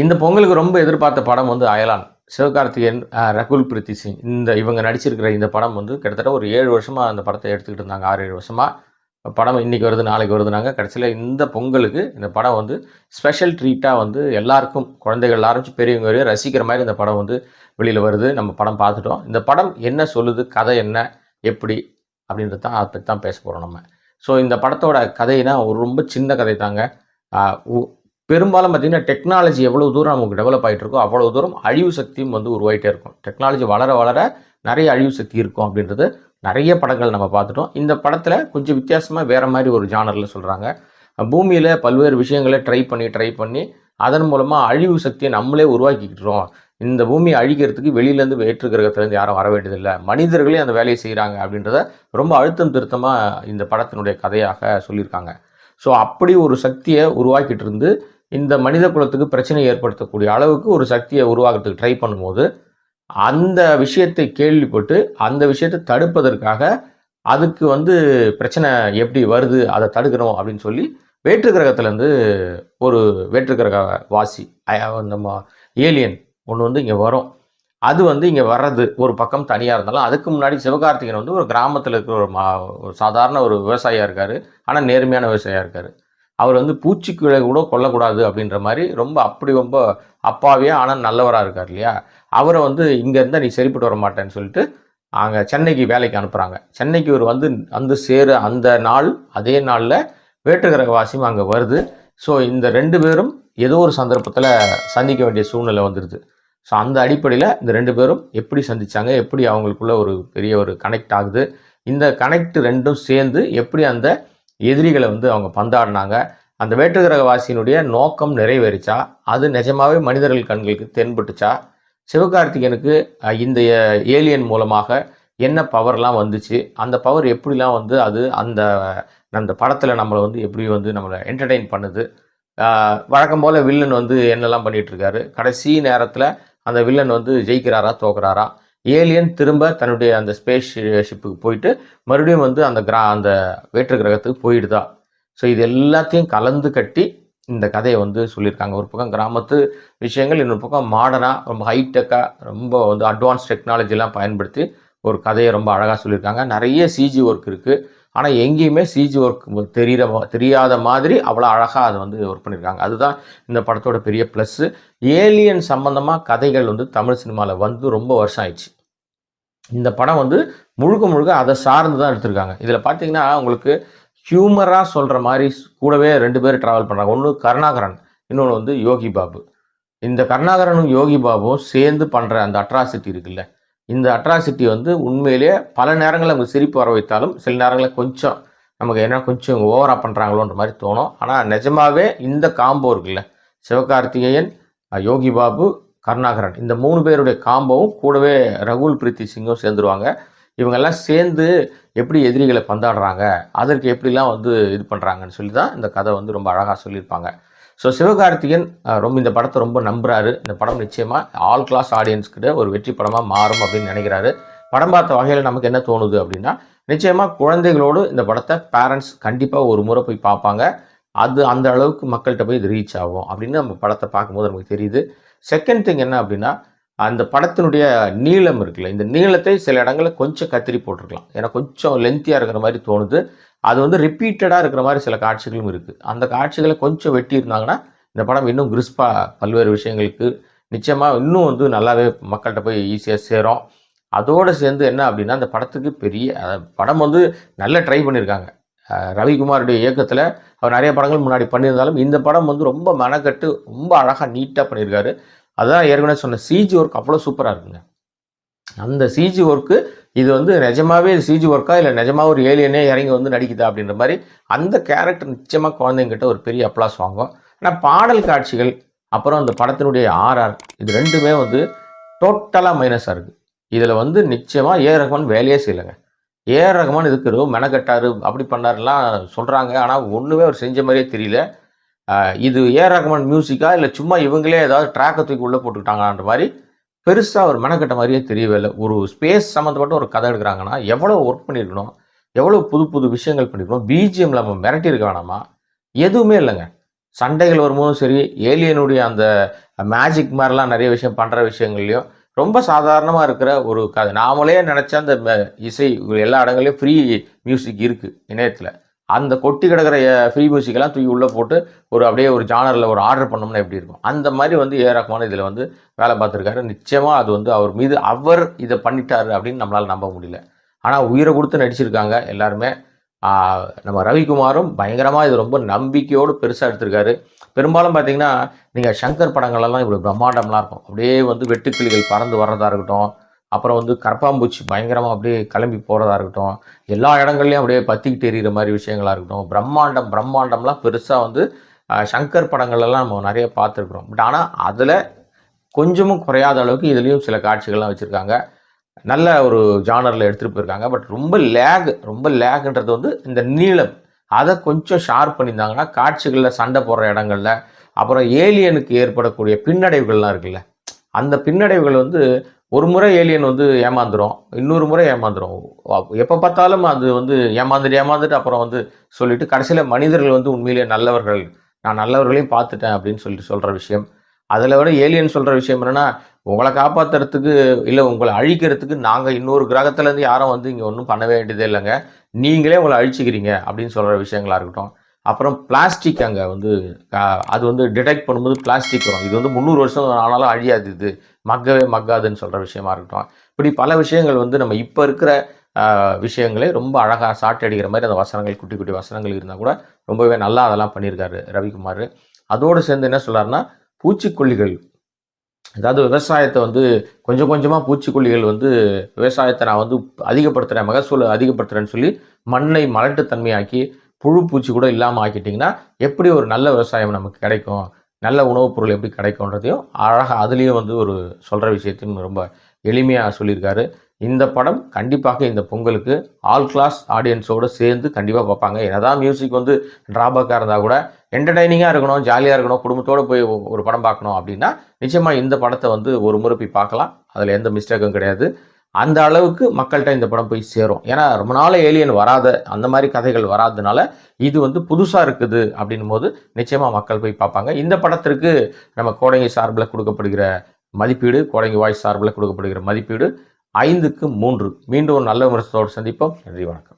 இந்த பொங்கலுக்கு ரொம்ப எதிர்பார்த்த படம் வந்து அயலான். சிவகார்த்திகேயன் ரகுல் பிரீத்தி சிங். இந்த இவங்க நடிச்சிருக்கிற இந்த படம் வந்து கிட்டத்தட்ட ஒரு ஏழு வருஷமாக அந்த படத்தை எடுத்துக்கிட்டு இருந்தாங்க. ஆறு ஏழு வருஷமாக படம் இன்றைக்கி வருது நாளைக்கு வருதுனாங்க. கடைசியில் இந்த பொங்கலுக்கு இந்த படம் வந்து ஸ்பெஷல் ட்ரீட்டாக வந்து எல்லாருக்கும் குழந்தைகள் ஆரம்பிச்சு பெரியவங்க வரையும் ரசிக்கிற மாதிரி இந்த படம் வந்து வெளியில் வருது. நம்ம படம் பார்த்துட்டோம். இந்த படம் என்ன சொல்லுது கதை என்ன எப்படி அப்படின்றது தான் அதை பற்றி தான் பேச போகிறோம் நம்ம. ஸோ இந்த படத்தோட கதைனா ஒரு ரொம்ப சின்ன கதை தாங்க. உ- பெரும்பாலும் பார்த்தீங்கன்னா டெக்னாலஜி எவ்வளோ தூரம் நமக்கு டெவலப் ஆகிட்டு இருக்கோ அவ்வளோ தூரம் அழிவு சக்தியும் வந்து உருவாகிட்டே இருக்கும். டெக்னாலஜி வளர வளர நிறைய அழிவு சக்தி இருக்கும் அப்படின்றது நிறைய படங்கள் நம்ம பார்த்துட்டோம். இந்த படத்தில் கொஞ்சம் வித்தியாசமாக வேறு மாதிரி ஒரு ஜானரில் சொல்கிறாங்க பூமியில் பல்வேறு விஷயங்களை ட்ரை பண்ணி ட்ரை பண்ணி அதன் மூலமாக அழிவு சக்தியை நம்மளே உருவாக்கிக்கிட்டுறோம் இந்த பூமியை அழிக்கிறதுக்கு வெளியிலேருந்து வேற்று கிரகத்துலேருந்து யாரும் வர வேண்டியதில்லை. மனிதர்களே அந்த வேலையை செய்கிறாங்க அப்படின்றத ரொம்ப அழுத்தம் திருத்தமாக இந்த படத்தினுடைய கதையாக சொல்லியிருக்காங்க. ஸோ அப்படி ஒரு சக்தியை உருவாக்கிட்டு இருந்து இந்த மனித குலத்துக்கு பிரச்சனை ஏற்படுத்தக்கூடிய அளவுக்கு ஒரு சக்தியை உருவாக்குறதுக்கு ட்ரை பண்ணும்போது அந்த விஷயத்தை கேள்விப்பட்டு அந்த விஷயத்தை தடுப்பதற்காக அதுக்கு வந்து பிரச்சனை எப்படி வருது அதை தடுக்கணும் அப்படின்னு சொல்லி வேற்று கிரகத்துலேருந்து ஒரு வேற்று கிரக வாசி நம்ம ஏலியன் ஒன்று வந்து இங்கே வரும். அது வந்து இங்கே வர்றது ஒரு பக்கம் தனியாக இருந்தாலும் அதுக்கு முன்னாடி சிவகார்த்திகேயன் வந்து ஒரு கிராமத்தில் இருக்கிற ஒரு மா சாதாரண ஒரு விவசாயியாக இருக்கார். ஆனால் நேர்மையான விவசாயியாக இருக்கார். அவர் வந்து பூச்சிக்குழை கூட கொல்லக்கூடாது அப்படின்ற மாதிரி ரொம்ப அப்படி ரொம்ப அப்பாவே ஆனால் நல்லவராக இருக்கார் இல்லையா? அவரை வந்து இங்கே இருந்தால் நீ சரிப்பட்டு வர மாட்டேன்னு சொல்லிட்டு அங்கே சென்னைக்கு வேலைக்கு அனுப்புகிறாங்க சென்னைக்கு இவர் வந்து வந்து சேர அந்த நாள் அதே நாளில் வேற்றுக்கிரகவாசியும் அங்கே வருது. ஸோ இந்த ரெண்டு பேரும் ஏதோ ஒரு சந்தர்ப்பத்தில் சந்திக்க வேண்டிய சூழ்நிலை வந்துடுது ஸோ அந்த அடிப்படையில் இந்த ரெண்டு பேரும் எப்படி சந்தித்தாங்க எப்படி அவங்களுக்குள்ள ஒரு பெரிய ஒரு கனெக்ட் ஆகுது இந்த கனெக்ட் ரெண்டும் சேர்ந்து எப்படி அந்த எதிரிகளை வந்து அவங்க பந்தாடினாங்க. அந்த வேற்றுக்கிரகவாசியினுடைய நோக்கம் நிறைவேறிச்சா? அது நிஜமாவே மனிதர்கள் கண்களுக்கு தென்பட்டுச்சா? சிவகார்த்திகேயனுக்கு இந்த ஏலியன் மூலமாக என்ன பவர்லாம் வந்துச்சு? அந்த பவர் எப்படிலாம் வந்து அது அந்த அந்த படத்தில் நம்மளை வந்து எப்படி வந்து நம்மளை என்டர்டெயின் பண்ணுது? வழக்கம் போல் வில்லன் வந்து என்னெல்லாம் பண்ணிகிட்ருக்காரு கடைசி நேரத்தில் அந்த வில்லன் வந்து ஜெயிக்கிறாரா தோக்குறாரா? ஏலியன் திரும்ப தன்னுடைய அந்த ஸ்பேஸ் ஷிப்புக்கு போயிட்டு மறுபடியும் வந்து அந்த கிரா அந்த வேற்று கிரகத்துக்கு போயிடுதா. ஸோ இது எல்லாத்தையும் கலந்து கட்டி இந்த கதையை வந்து சொல்லியிருக்காங்க. ஒரு பக்கம் கிராமத்து விஷயங்கள் இன்னொரு பக்கம் மாடர்னாக ரொம்ப ஹைடெக்காக ரொம்ப வந்து அட்வான்ஸ் டெக்னாலஜிலாம் பயன்படுத்தி ஒரு கதையை ரொம்ப அழகாக சொல்லியிருக்காங்க. நிறைய சிஜி ஒர்க் இருக்குது ஆனால் எங்கேயுமே சிஜி ஒர்க் தெரிகிற தெரியாத மாதிரி அவ்வளோ அழகாக அதை வந்து ஒர்க் பண்ணியிருக்காங்க. அதுதான் இந்த படத்தோட பெரிய ப்ளஸ்ஸு ஏலியன் சம்மந்தமாக கதைகள் வந்து தமிழ் சினிமாவில் வந்து ரொம்ப வருஷம் ஆயிடுச்சு. இந்த படம் வந்து முழுக்க முழுக்க அதை சார்ந்து தான் எடுத்திருக்காங்க. இதில் பார்த்தீங்கன்னா உங்களுக்கு ஹியூமராக சொல்கிற மாதிரி கூடவே ரெண்டு பேர் ட்ராவல் பண்ணுறாங்க ஒன்று கருணாகரன் இன்னொன்று வந்து யோகி பாபு. இந்த கருணாகரனும் யோகி பாபுவும் சேர்ந்து பண்ணுற அந்த அட்ராசிட்டி இருக்குல்ல இந்த அட்ராசிட்டி வந்து உண்மையிலேயே பல நேரங்களில் நமக்கு சிரிப்பு வர வைத்தாலும் சில நேரங்களில் கொஞ்சம் நமக்கு என்ன கொஞ்சம் ஓவராக பண்ணுறாங்களோன்ற மாதிரி தோணும். ஆனால் நிஜமாகவே இந்த காம்போ இருக்குல்ல சிவகார்த்திகேயன் யோகி பாபு கருணாகரன். இந்த மூணு பேருடைய காம்பவும் கூடவே ரகுல் பிரீத்தி சிங்கும் சேர்ந்துருவாங்க. இவங்கெல்லாம் சேர்ந்து எப்படி எதிரிகளை பந்தாடுறாங்க அதற்கு எப்படிலாம் வந்து இது பண்ணுறாங்கன்னு சொல்லி தான் இந்த கதை வந்து ரொம்ப அழகாக சொல்லியிருப்பாங்க. ஸோ சிவகார்த்திகேயன் ரொம்ப இந்த படத்தை ரொம்ப நம்புகிறாரு இந்த படம் நிச்சயமாக ஆல் கிளாஸ் ஆடியன்ஸ்கிட்ட ஒரு வெற்றி படமாக மாறும் அப்படின்னு நினைக்கிறாரு. படம் பார்த்த வகையில் நமக்கு என்ன தோணுது அப்படின்னா நிச்சயமாக குழந்தைகளோடு இந்த படத்தை பேரண்ட்ஸ் கண்டிப்பாக ஒரு முறை போய் பார்ப்பாங்க. அது அந்த அளவுக்கு மக்கள்கிட்ட போய் இது ரீச் ஆகும் அப்படின்னு நம்ம படத்தை பார்க்கும்போது நமக்கு தெரியுது. செகண்ட் திங் என்ன அப்படின்னா அந்த படத்தினுடைய நீளம் இருக்குல்ல இந்த நீளத்தை சில இடங்களில் கொஞ்சம் கத்திரி போட்டிருக்கலாம். ஏன்னா கொஞ்சம் லென்த்தியாக இருக்கிற மாதிரி தோணுது. அது வந்து ரிப்பீட்டடாக இருக்கிற மாதிரி சில காட்சிகளும் இருக்குது அந்த காட்சிகளை கொஞ்சம் வெட்டியிருந்தாங்கன்னா இந்த படம் இன்னும் கிறிஸ்பாக பல்வேறு விஷயங்களுக்கு நிச்சயமாக இன்னும் வந்து நல்லாவே மக்கள்கிட்ட போய் ஈஸியாக சேரும். அதோடு சேர்ந்து என்ன அப்படின்னா அந்த படத்துக்கு பெரிய படம் வந்து நல்லா ட்ரை பண்ணியிருக்காங்க ரவிக்குமாருடைய இயக்கத்தில் அவர் நிறைய படங்கள் முன்னாடி பண்ணியிருந்தாலும் இந்த படம் வந்து ரொம்ப மெனக்கட்டு ரொம்ப அழகாக நீட்டாக பண்ணியிருக்காரு. அதான் ஏற்கனவே சொன்ன சிஜி ஒர்க் அவ்வளோ சூப்பராக இருக்குங்க. அந்த சிஜி ஒர்க்கு இது வந்து நிஜமாவே சிஜி ஒர்க்கா இல்லை நிஜமாக ஒரு ஏலியனே இறங்கி வந்து நடிக்குதா அப்படின்ற மாதிரி அந்த கேரக்டர் நிச்சயமாக குழந்தைங்கிட்ட ஒரு பெரிய அப்ளாஸ் வாங்கும் ஆனால் பாடல் காட்சிகள் அப்புறம் அந்த படத்தினுடைய ஆர்ஆர் இது ரெண்டுமே வந்து டோட்டலாக மைனஸாக இருக்குது இதில் வந்து நிச்சயமாக ஏ ரஹ்மான் வேலையே செய்யலைங்க. ஏ ரஹ்மான் இதுக்கு ரொம்ப மெனக்கட்டாரு அப்படி பண்ணாருலாம் சொல்கிறாங்க ஆனால் ஒன்றுமே அவர் செஞ்ச மாதிரியே தெரியல. இது ஏ ரஹ்மான் மியூசிக்கா? இல்லை சும்மா இவங்களே ஏதாவது ட்ராக்கை தூக்கி உள்ளே போட்டுக்கிட்டாங்கன்ற மாதிரி பெருசாக அவர் மெனக்கட்ட மாதிரியே தெரியவே இல்லை. ஒரு ஸ்பேஸ் சம்மந்தப்பட்ட ஒரு கதை எடுக்கிறாங்கன்னா எவ்வளோ ஒர்க் பண்ணியிருக்கணும்? எவ்வளோ புது புது விஷயங்கள் பண்ணியிருக்கணும்? பிஜிஎம்ல நம்ம மிரட்டியிருக்க வேணாமா? எதுவுமே இல்லைங்க. சண்டைகள் வரும்போதும் சரி ஏலியனுடைய அந்த மேஜிக் மாதிரிலாம் நிறைய விஷயம் பண்ணுற விஷயங்கள்லையும் ரொம்ப சாதாரணமாக இருக்கிற ஒரு கதை. நாமளே நினச்ச அந்த இசை எல்லா இடங்கள்லையும் ஃப்ரீ மியூசிக் இருக்குது இணையத்தில். அந்த கொட்டி கிடக்கிற ஃப்ரீ மியூசிக்கெல்லாம் தூக்கி உள்ளே போட்டு ஒரு அப்படியே ஒரு ஜானரில் ஒரு ஆர்டர் பண்ணோம்னா எப்படி இருக்கும்? அந்த மாதிரி வந்து ஏ ரஹ்மான் இதில் வந்து வேலை பார்த்துருக்காரு. நிச்சயமாக அது வந்து அவர் மீது அவர் இதை பண்ணிட்டாரு அப்படின்னு நம்மளால் நம்ப முடியல. ஆனால் உயிரை கொடுத்து நடிச்சிருக்காங்க எல்லாருமே. நம்ம ரவிக்குமாரும் பயங்கரமாக இது ரொம்ப நம்பிக்கையோடு பெருசாக எடுத்திருக்காரு. பெரும்பாலும் பார்த்தீங்கன்னா நீங்கள் சங்கர் படங்களெல்லாம் இப்படி பிரம்மாண்டம்லாம் இருக்கும். அப்படியே வந்து வெட்டுக்கிளிகள் பறந்து வர்றதா இருக்கட்டும் அப்புறம் வந்து கரப்பாம்பூச்சி பயங்கரமாக அப்படியே கிளம்பி போகிறதா இருக்கட்டும் எல்லா இடங்கள்லையும் அப்படியே பத்திக்கிட்டு எறிகிற மாதிரி விஷயங்களாக இருக்கட்டும் பிரம்மாண்டம் பிரம்மாண்டம்லாம் பெருசாக வந்து சங்கர் படங்கள்லாம் நம்ம நிறைய பார்த்துருக்குறோம். பட் ஆனால் அதில் கொஞ்சமும் குறையாத அளவுக்கு இதுலேயும் சில காட்சிகள்லாம் வச்சுருக்காங்க. நல்ல ஒரு ஜானரில் எடுத்துகிட்டு போயிருக்காங்க. பட் ரொம்ப லேக் ரொம்ப லேக்ன்றது வந்து இந்த நீளம். அதை கொஞ்சம் ஷார்ப் பண்ணியிருந்தாங்கன்னா காட்சிகளில் சண்டை போடுற இடங்கள்ல அப்புறம் ஏலியனுக்கு ஏற்படக்கூடிய பின்னடைவுகள்லாம் இருக்குல்ல அந்த பின்னடைவுகள் வந்து ஒரு முறை ஏலியன் வந்து ஏமாந்துரும் இன்னொரு முறை ஏமாந்துரும். எப்போ பார்த்தாலும் அது வந்து ஏமாந்துட்டு ஏமாந்துட்டு அப்புறம் வந்து சொல்லிட்டு கடைசியில் மனிதர்கள் வந்து உண்மையிலேயே நல்லவர்கள் நான் நல்லவர்களையும் பார்த்துட்டேன் அப்படின்னு சொல்லிட்டு சொல்கிற விஷயம். அதில் விட ஏலியன் சொல்கிற விஷயம் என்னென்னா உங்களை காப்பாற்றுறதுக்கு இல்லை உங்களை அழிக்கிறதுக்கு நாங்கள் இன்னொரு கிரகத்துலேருந்து யாரும் வந்து இங்கே ஒன்றும் பண்ண வேண்டியதே இல்லைங்க. நீங்களே உங்களை அழிச்சிக்கிறீங்க அப்படின்னு சொல்கிற விஷயங்களாக இருக்கட்டும். அப்புறம் பிளாஸ்டிக் அங்கே வந்து அது வந்து டிடெக்ட் பண்ணும்போது பிளாஸ்டிக் வரும். இது வந்து முந்நூறு வருஷம் ஆனாலும் அழியாது இது. மக்கவே மக்காதுன்னு சொல்கிற விஷயமா இருக்கட்டும். இப்படி பல விஷயங்கள் வந்து நம்ம இப்போ இருக்கிற விஷயங்களே ரொம்ப அழகாக சாட்டு அடிக்கிற மாதிரி அந்த வசனங்கள் குட்டி குட்டி வசனங்கள் இருந்தால் கூட ரொம்பவே நல்லா அதெல்லாம் பண்ணியிருக்காரு ரவிக்குமார். அதோடு சேர்ந்து என்ன சொல்றாருன்னா பூச்சிக்கொல்லிகள் அதாவது விவசாயத்தை வந்து கொஞ்சம் கொஞ்சமாக பூச்சிக்கொல்லிகள் வந்து விவசாயத்தை நான் வந்து அதிகப்படுத்துகிறேன் மகசூலை அதிகப்படுத்துகிறேன்னு சொல்லி மண்ணை மலட்டுத்தன்மையாக்கி புழு பூச்சி கூட இல்லாமல் ஆக்கிட்டிங்கன்னா எப்படி ஒரு நல்ல விவசாயம் நமக்கு கிடைக்கும்? நல்ல உணவுப் பொருள் எப்படி கிடைக்கும்ன்றதையும் அழகாக அதுலேயும் வந்து ஒரு சொல்கிற விஷயத்தையும் ரொம்ப எளிமையாக சொல்லியிருக்காரு. இந்த படம் கண்டிப்பாக இந்த பொங்கலுக்கு ஆல் கிளாஸ் ஆடியன்ஸோடு சேர்ந்து கண்டிப்பாக பார்ப்பாங்க. என்னதான் மியூசிக் வந்து ட்ராபேக்காக இருந்தால் கூட என்டர்டைனிங்காக இருக்கணும் ஜாலியாக இருக்கணும் குடும்பத்தோடு போய் ஒரு படம் பார்க்கணும் அப்படின்னா நிச்சயமாக இந்த படத்தை வந்து ஒரு முறை போய் பார்க்கலாம். அதில் எந்த மிஸ்டேக்கும் கிடையாது. அந்த அளவுக்கு மக்கள்கிட்ட இந்த படம் போய் சேரும். ஏன்னா ரொம்ப நாள் ஏலியன் வராத அந்த மாதிரி கதைகள் வராதனால இது வந்து புதுசாக இருக்குது அப்படின்னும் போது நிச்சயமாக மக்கள் போய் பார்ப்பாங்க. இந்த படத்திற்கு நம்ம கோடங்கி சார்பில் கொடுக்கப்படுகிற மதிப்பீடு கோடங்கி வாய்ஸ் சார்பில் கொடுக்கப்படுகிற மதிப்பீடு ஐந்துக்கு மூன்று. மீண்டும் ஒரு நல்ல விமர்சனத்தோடு சந்திப்போம். நன்றி வணக்கம்.